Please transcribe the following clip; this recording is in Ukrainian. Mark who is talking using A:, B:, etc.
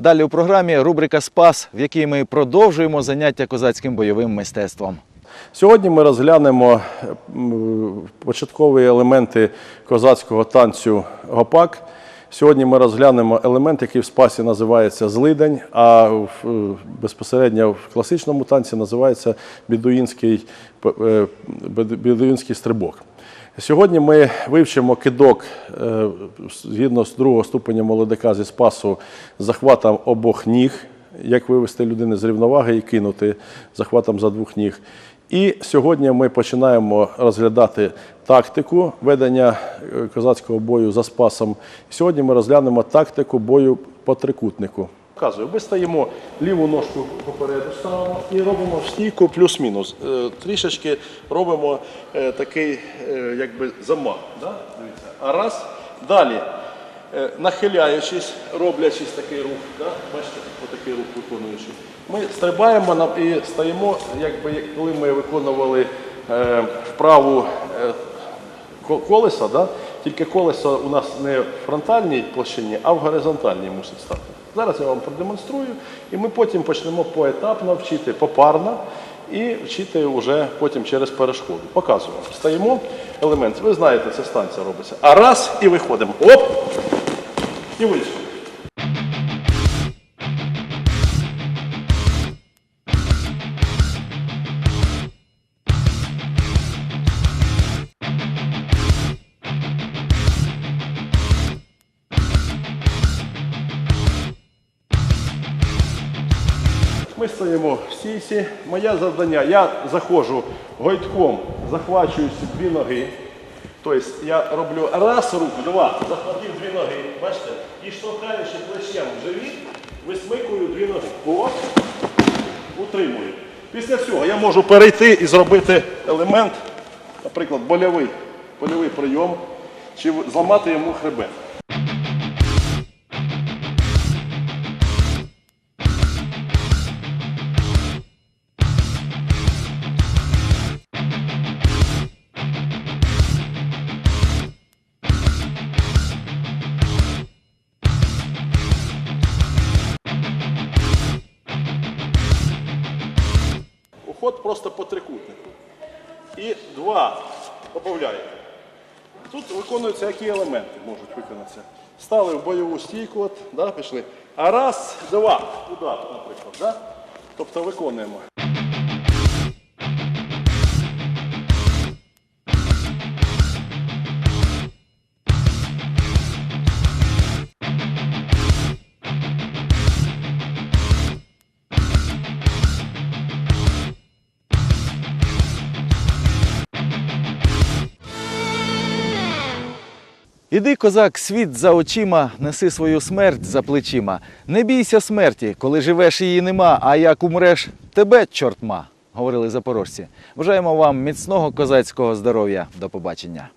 A: Далі у програмі рубрика Спас, в якій ми продовжуємо заняття козацьким бойовим мистецтвом.
B: Сьогодні ми розглянемо початкові елементи козацького танцю гопак. Сьогодні ми розглянемо елемент, який в спасі називається злидень, а в, е, безпосередньо в класичному танці називається бідуїнський, е, бідуїнський стрибок. Сьогодні ми вивчимо кидок е, згідно з другого ступеня молодика зі спасу захватом обох ніг, як вивести людину з рівноваги і кинути захватом за двох ніг. І сьогодні ми починаємо розглядати тактику ведення е, козацького бою за спасом. Сьогодні ми розглянемо тактику бою по трикутнику. Показую, ми стаємо ліву ножку попереду ставимо і робимо стійку плюс-мінус. Е, Трішечки робимо е, такий е, якби замах. Да? А раз, далі, нахиляючись, роблячись такий рух, да? бачите, отакий рух виконуючи. Ми стрибаємо і стаємо, якби коли ми виконували вправу колеса, да? Тільки колесо у нас не в фронтальній площині, а в горизонтальній мусить стати. Зараз я вам продемонструю, і ми потім почнемо поетапно вчити попарно і вчити вже потім через перешкоду. Показую. вам. Стаємо елемент. Ви знаєте, це станція робиться. А раз і виходимо. Оп! І вийшли. Ми стоїмо в стійці. Моє завдання, я заходжу гойтком, захвачую ці дві ноги. Тобто я роблю раз руку, два, захватив дві ноги, бачите, і штовхаючи плечем в живіт, висмикую дві ноги. Оп, утримую. Після цього я можу перейти і зробити елемент, наприклад, больовий, больовий прийом, чи зламати йому хребет. Уход просто по трикутнику. І два додаєте. Тут виконуються які елементи можуть виконатися. Стали в бойову стійку, от, да, пішли. А раз, два, удар, наприклад. Да? Тобто виконуємо.
A: Іди, козак, світ за очима, неси свою смерть за плечима. Не бійся смерті, коли живеш її нема, а як умреш, тебе чортма, говорили запорожці. Бажаємо вам міцного козацького здоров'я. До побачення.